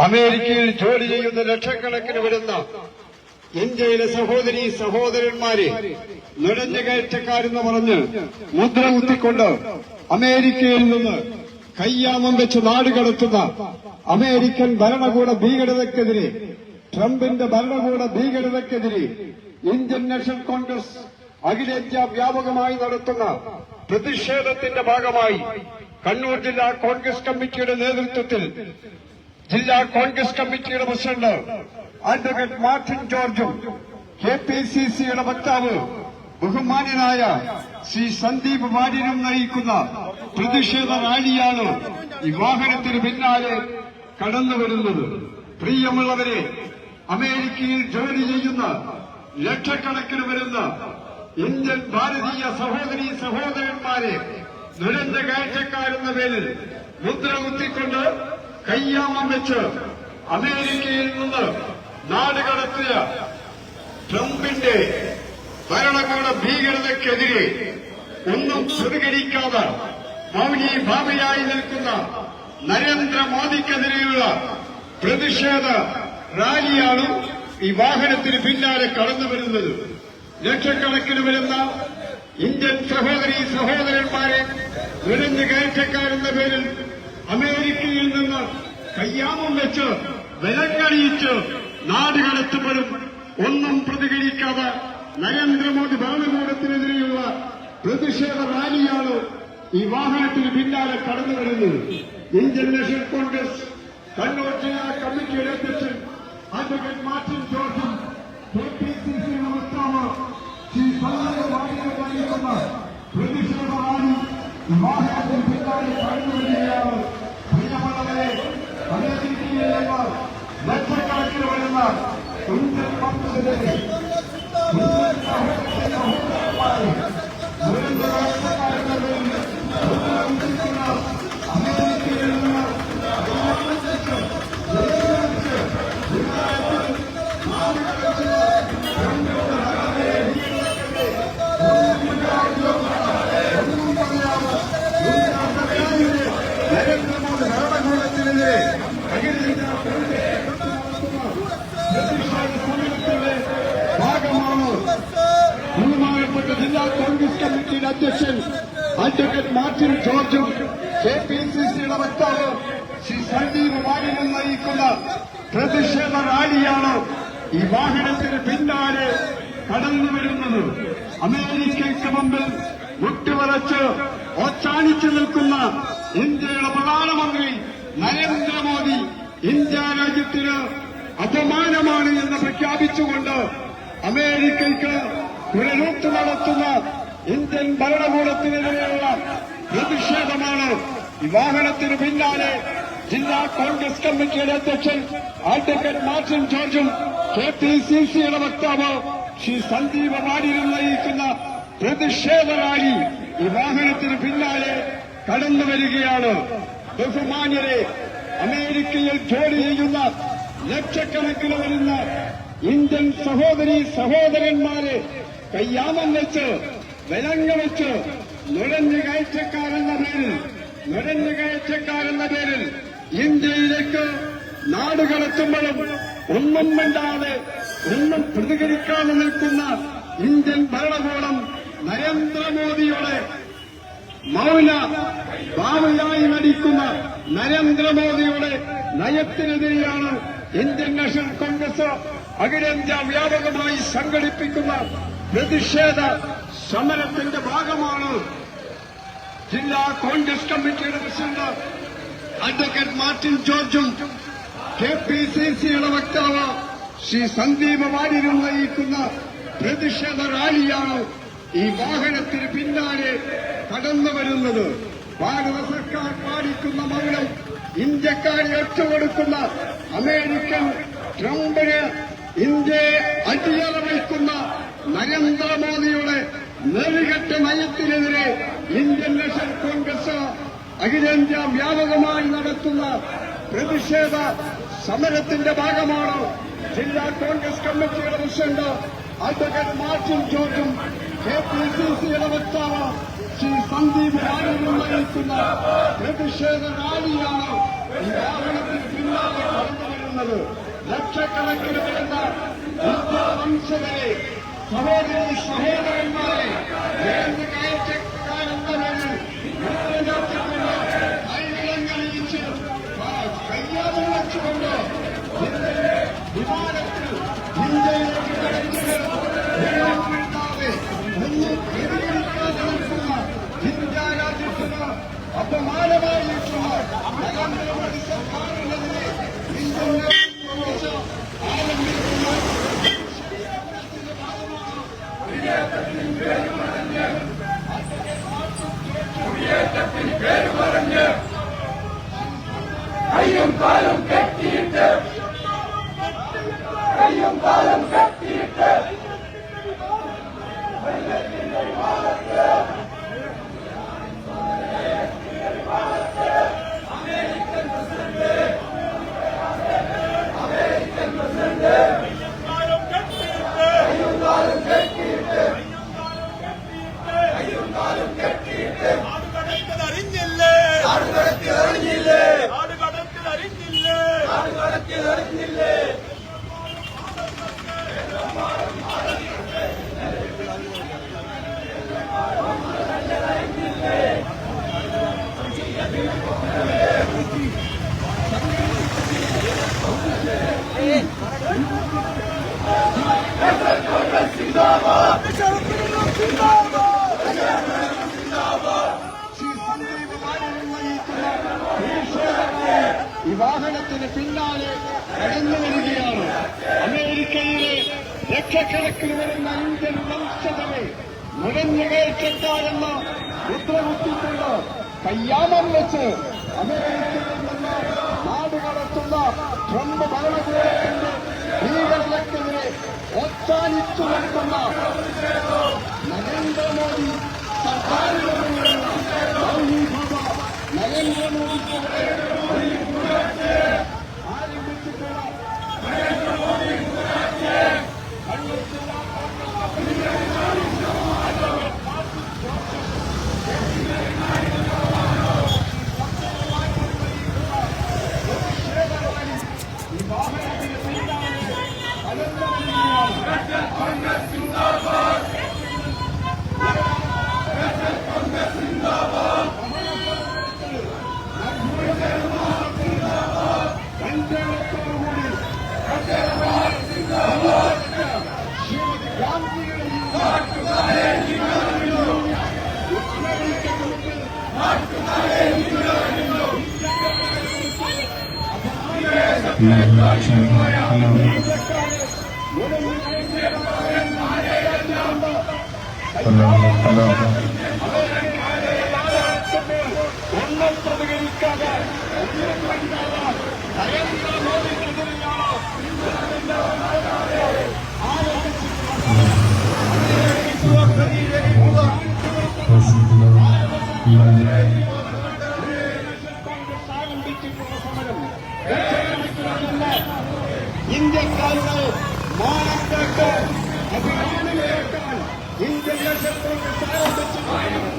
അമേരിക്കയിൽ ജോലി ചെയ്യുന്ന ലക്ഷക്കണക്കിന് വരുന്ന ഇന്ത്യയിലെ സഹോദരി സഹോദരന്മാരെ നുഴഞ്ഞുകയറ്റക്കാരെന്ന് പറഞ്ഞ് മുദ്ര കുത്തിക്കൊണ്ട് അമേരിക്കയിൽ നിന്ന് കയ്യാമം വെച്ച് നാടുകടത്തുന്ന അമേരിക്കൻ ഭരണകൂട ഭീകരതയ്ക്കെതിരെ ട്രംപിന്റെ ഭരണകൂട ഭീകരതയ്ക്കെതിരെ ഇന്ത്യൻ നാഷണൽ കോൺഗ്രസ് അഖിലേന്ത്യാ വ്യാപകമായി നടത്തുന്ന പ്രതിഷേധത്തിന്റെ ഭാഗമായി കണ്ണൂർ ജില്ലാ കോൺഗ്രസ് കമ്മിറ്റിയുടെ നേതൃത്വത്തിൽ ജില്ലാ കോൺഗ്രസ് കമ്മിറ്റിയുടെ പ്രസിഡന്റ് അഡ്വക്കേറ്റ് മാർട്ടിൻ ജോർജും കെ പി സി സിയുടെ വക്താവ് ബഹുമാന്യനായ ശ്രീ സന്ദീപ് വാര്യനും നയിക്കുന്ന പ്രതിഷേധ റാലിയാണ് ഈ വാഹനത്തിന് പിന്നാലെ കടന്നുവരുന്നത് പ്രിയമുള്ളവരെ അമേരിക്കയിൽ ജോലി ചെയ്യുന്ന ലക്ഷക്കണക്കിന് വരുന്ന ഇന്ത്യൻ ഭാരതീയ സഹോദരി സഹോദരന്മാരെ ദുരന്ത കയറ്റക്കാരെന്ന പേരിൽ മുദ്ര കുത്തിക്കൊണ്ട് കയ്യാമം വെച്ച് അമേരിക്കയിൽ നിന്ന് നാടുകടത്തിയ ട്രംപിന്റെ ഭരണകൂട ഭീകരതയ്ക്കെതിരെ ഒന്നും പ്രതികരിക്കാതെ മൗനി ഭാവിയായി നിൽക്കുന്ന നരേന്ദ്രമോദിക്കെതിരെയുള്ള പ്രതിഷേധ റാലിയാണ് ഈ വാഹനത്തിന് പിന്നാലെ കടന്നു വരുന്നത് ലക്ഷക്കണക്കിന് വരുന്ന ഇന്ത്യൻ സഹോദരി സഹോദരന്മാരെ നുഴഞ്ഞു കയറ്റക്കാരെന്ന പേരിൽ അമേരിക്കയിൽ നിന്ന് കയ്യാമം വെച്ച് വിലക്കണിയിച്ച് നാട് കടത്തുമ്പോഴും ഒന്നും പ്രതികരിക്കാതെ നരേന്ദ്രമോദി ഭരണകൂടത്തിനെതിരെയുള്ള പ്രതിഷേധ റാലിയാണ് ഈ വാഹനത്തിന് പിന്നാലെ കടന്നു വരുന്നത്. ഇന്ത്യൻ നാഷണൽ കോൺഗ്രസ് കണ്ണൂർ ജില്ലാ കമ്മിറ്റിയുടെ അധ്യക്ഷൻ അഡ്വക്കേറ്റ് മാർട്ടിൻ ജോർജും ലക്ഷക്കണക്കിന് വരുന്ന ഇന്ത്യൻ പൗരന്മാരെ അഡ്വക്കേറ്റ് മാർട്ടിൻ ജോർജും കെ പി സി സിയുടെ വക്താവ് ശ്രീ സന്ദീപ് വാര്യനും നയിക്കുന്ന പ്രതിഷേധ റാലിയാണ് ഈ വാഹനത്തിന് പിന്നാലെ കടന്നു വരുന്നത്. അമേരിക്കയ്ക്ക് മുമ്പിൽ മുട്ടുവരച്ച് ഒച്ചാണിച്ചു നിൽക്കുന്ന ഇന്ത്യയുടെ പ്രധാനമന്ത്രി നരേന്ദ്രമോദി ഇന്ത്യ രാജ്യത്തിന് അപമാനമാണ് എന്ന് പ്രഖ്യാപിച്ചുകൊണ്ട് അമേരിക്കയ്ക്ക് ഒരു നടത്തുന്ന ഇന്ത്യൻ ഭരണകൂടത്തിനെതിരെയുള്ള പ്രതിഷേധമാണ് ഈ പിന്നാലെ ജില്ലാ കോൺഗ്രസ് കമ്മിറ്റിയുടെ അധ്യക്ഷൻ അഡ്വക്കേറ്റ് മാർട്ടിൻ ജോർജും കെ പി സി സിയുടെ വക്താവ് ശ്രീ സന്ദീപ് വാര്യനും നയിക്കുന്ന പ്രതിഷേധ റാലി ഈ പിന്നാലെ കടന്നു വരികയാണ്. ബഹുമാന്യരെ അമേരിക്കയിൽ ജോലി ചെയ്യുന്ന ലക്ഷക്കണക്കിന് വരുന്ന ഇന്ത്യൻ സഹോദരി സഹോദരന്മാരെ കയ്യാമം വെച്ച് വിലങ്ങ വെച്ചു നുഴഞ്ഞു കയറ്റക്കാരെന്ന പേരിൽ നുഴഞ്ഞു കയറ്റക്കാരെന്ന പേരിൽ ഇന്ത്യയിലേക്ക് നാടുകളെത്തുമ്പോഴും ഒന്നും മിണ്ടാതെ ഒന്നും പ്രതികരിക്കാതെ നിൽക്കുന്ന ഇന്ത്യൻ ഭരണകൂടം നരേന്ദ്രമോദിയുടെ മൗന ഭാവിയായി നടിക്കുന്ന നരേന്ദ്രമോദിയുടെ നയത്തിനെതിരെയാണ് ഇന്ത്യൻ നാഷണൽ കോൺഗ്രസ് അഖിലേന്ത്യാ വ്യാപകമായി സംഘടിപ്പിക്കുന്ന പ്രതിഷേധ സമരത്തിന്റെ ഭാഗമാണ് ജില്ലാ കോൺഗ്രസ് കമ്മിറ്റിയുടെ പ്രസിഡന്റ് അഡ്വക്കേറ്റ് മാർട്ടിൻ ജോർജും കെ പി സി സിയുടെ വക്താവ് ശ്രീ സന്ദീപ് വാര്യരും നയിക്കുന്ന പ്രതിഷേധ റാലിയാണ് ഈ വാഹനത്തിന് പിന്നാലെ കടന്നു വരുന്നത്. ഭാരത സർക്കാർ പാലിക്കുന്ന മൗനം ഇന്ത്യക്കാരെ ഒറ്റുകൊടുക്കുന്ന അമേരിക്കൻ ട്രംപിന് ഇന്ത്യയെ അടിയറ വയ്ക്കുന്ന നരേന്ദ്രമോദിയുടെ നെറികെട്ട നയത്തിനെതിരെ ഇന്ത്യൻ നാഷണൽ കോൺഗ്രസ് അഖിലേന്ത്യാ വ്യാപകമായി നടത്തുന്ന പ്രതിഷേധ സമരത്തിന്റെ ഭാഗമാണ്? ജില്ലാ കോൺഗ്രസ് കമ്മിറ്റിയുടെ പ്രസിഡന്റ് അഡ്വക്കേറ്റ് മാർട്ടിൻ ജോർജും കെ പി സി സിയുടെ വക്താവ് ശ്രീ സന്ദീപ് രാജനും നയിക്കുന്ന പ്രതിഷേധ റാലിയാണ് ഈ വാഹനത്തിന് പിന്നാലെ കടന്നു വരുന്നത് ലക്ഷക്കണക്കിന് വരുന്ന വംശകരെ സഹോദരി സഹോദരന്മാരെ വേണ്ട കയറ്റക്കാരെന്ന പേരിൽ നിർത്തിക്കൊണ്ട് കൈകളങ്ങളിച്ച് കയ്യാതെ വെച്ചുകൊണ്ട് വിമാനത്തിൽ ഇന്ത്യയിലേക്ക് കടന്നത് വീഴാതെ ഒന്നും എതിർക്കാതെ നിൽക്കുന്ന ഇന്ത്യ രാജ്യത്തിന് അപമാനമായിട്ടുള്ള നരേന്ദ്രമോദി ലക്ഷക്കണക്കിന് വരുന്ന ഇന്ത്യൻ വംശജരെ നുഴഞ്ഞുകയറ്റക്കാരെന്ന മുദ്രകുത്തിക്കൊണ്ട് കയ്യാമം വെച്ച് അമേരിക്കയിൽ നിന്ന് നാടുകടത്തുന്ന ട്രംപ് ഭരണകൂടത്തിന്റെ ഭീകരതക്കെതിരെ ഒത്താനിച്ചു നിൽക്കുന്ന നരേന്ദ്രമോദി സർക്കാരിനെതിരെയുള്ള മൗലികത നരേന്ദ്രമോദിക്കെതിരെ ആരംഭിച്ചിട്ടുള്ള രണ്ടാമത്തോടുകൂടി ശ്രീമതി ഗാന്ധിയുടെ ഒന്നും പ്രതികരിക്കാതെ മാനം കേട്ട് അഭിമാനം കേൾക്കാൻ ഇന്ത്യൻ നാഷണൽ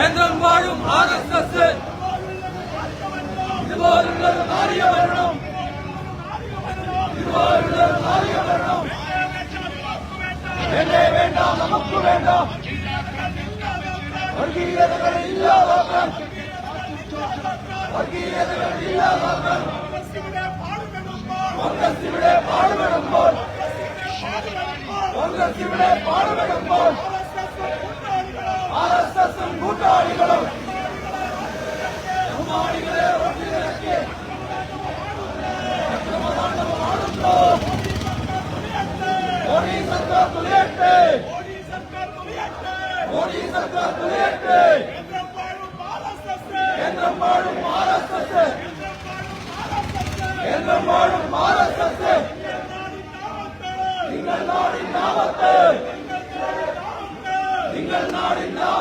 കേന്ദ്രം വാഴും ആർ എസ് എസ് ഇതുപോലുള്ളത് മാറിയ വരണം ഇതുപോലുള്ളത് മാറിയ വരണം എന്നെ വേണ്ട നമുക്ക് വേണ്ട. വർഗീയതകൾ ഇല്ലാതാക്കാൻ. വർഗീയതകൾ ഇല്ലാതാക്കാൻ. കോൺഗ്രസ് ഇവിടെ പാടുപെടുമ്പോൾ. കോൺഗ്രസ് ഇവിടെ പാടുപെടുമ്പോൾ. നിങ്ങൾ നാടിനാവത്ത്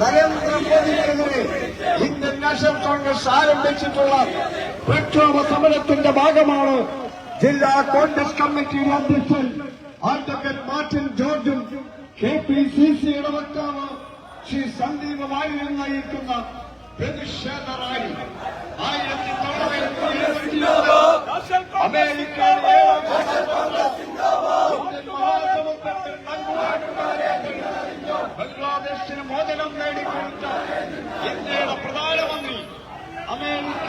നരേന്ദ്രമോദിക്കെതിരെ ഇന്ത്യൻ നാഷണൽ കോൺഗ്രസ് ആരംഭിച്ചിട്ടുള്ള പ്രക്ഷോഭ സമരത്തിന്റെ ഭാഗമാണ് ജില്ലാ കോൺഗ്രസ് കമ്മിറ്റിയുടെ അധ്യക്ഷൻ അഡ്വക്കേറ്റ് മാർട്ടിൻ ജോർജും കെ പി സി സിയുടെ വക്താവ് ശ്രീ സന്ദീപ് വാര്യരും നയിക്കുന്ന പ്രതിഷേധ റാലി. ആയിരത്തി തൊള്ളായിരത്തി എഴുപത്തിയൊന്ന് ബംഗ്ലാദേശിന് മോചനം നേടിക്കൊടുത്ത ഇന്ത്യയുടെ പ്രധാനമന്ത്രി അമേരിക്ക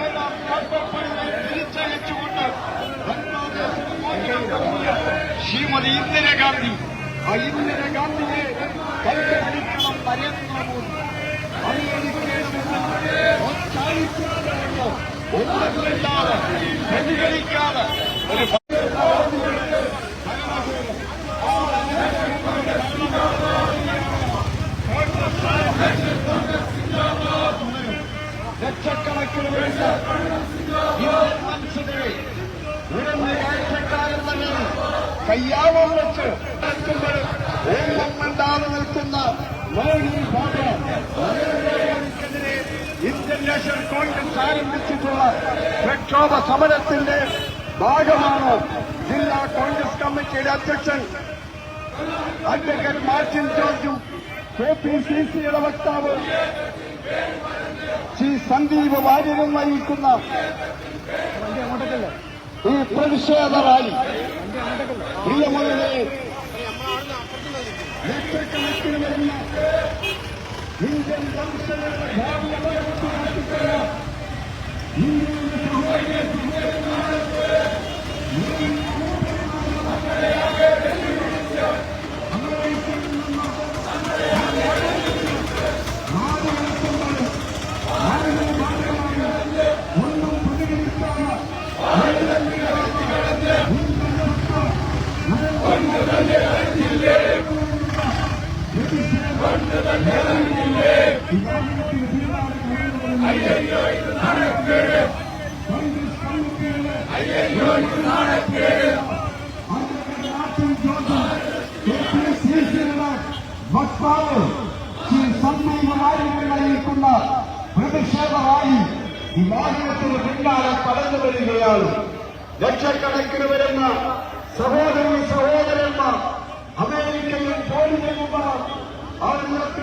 ഏഴാം കപ്പൽപ്പണിയെ തിരിച്ചയച്ചുകൊണ്ട് ബംഗ്ലാദേശിന് മോചനം നൽകിയ ശ്രീമതി ഇന്ദിരാഗാന്ധി ആ ഇന്ദിരാഗാന്ധിയെ പരിഗണിക്കണം നരേന്ദ്രമോദി. അമേരിക്കയുടെ മുന്നിൽ പ്രോത്സാഹിപ്പിക്കുന്നതിനുള്ള ഒന്നുമില്ലാതെ പരിഗണിക്കാതെ ഒരു ലക്ഷക്കണക്കിന് വരുന്ന ഇന്ത്യൻ മനുഷ്യരെ ഉയർന്ന കാഴ്ചക്കാരൻ തന്നെ കയ്യാമം വെച്ച് നിൽക്കുമ്പോഴും ഓം മിണ്ടാതെ നിൽക്കുന്ന മോഡി ബാബ നരേന്ദ്രമോദിക്കെതിരെ ഇന്ത്യൻ നാഷണൽ കോൺഗ്രസ് ആരംഭിച്ചിട്ടുള്ള പ്രക്ഷോഭ സമരത്തിന്റെ ഭാഗമാണ് ജില്ലാ കോൺഗ്രസ് കമ്മിറ്റിയുടെ അധ്യക്ഷൻ അഡ്വക്കേറ്റ് മാർട്ടിൻ ജോർജും കെ പി സി സിയുടെ വക്താവ് ശ്രീ സന്ദീപ് വാര്യരും നയിക്കുന്ന ഈ പ്രതിഷേധ റാലി. പ്രിയമുള്ളവരെ ലക്ഷക്കണക്കിന് വരുന്ന ഇന്ത്യൻ വംശജരുടെ ഭാവി Yes. വക്താവ് ശ്രീ സന്ദീപമായി നയിക്കുന്ന പ്രതിഷേധ റാലി വിവാഹത്തിന് പിന്നാലെ കടന്നു വരികയാണ്. ലക്ഷക്കണക്കിന് വരുന്ന സഹോദരി സഹോദരന്മാർ അമേരിക്കയിൽ ജോലി ചെയ്യുമ്പോൾ അവർക്ക്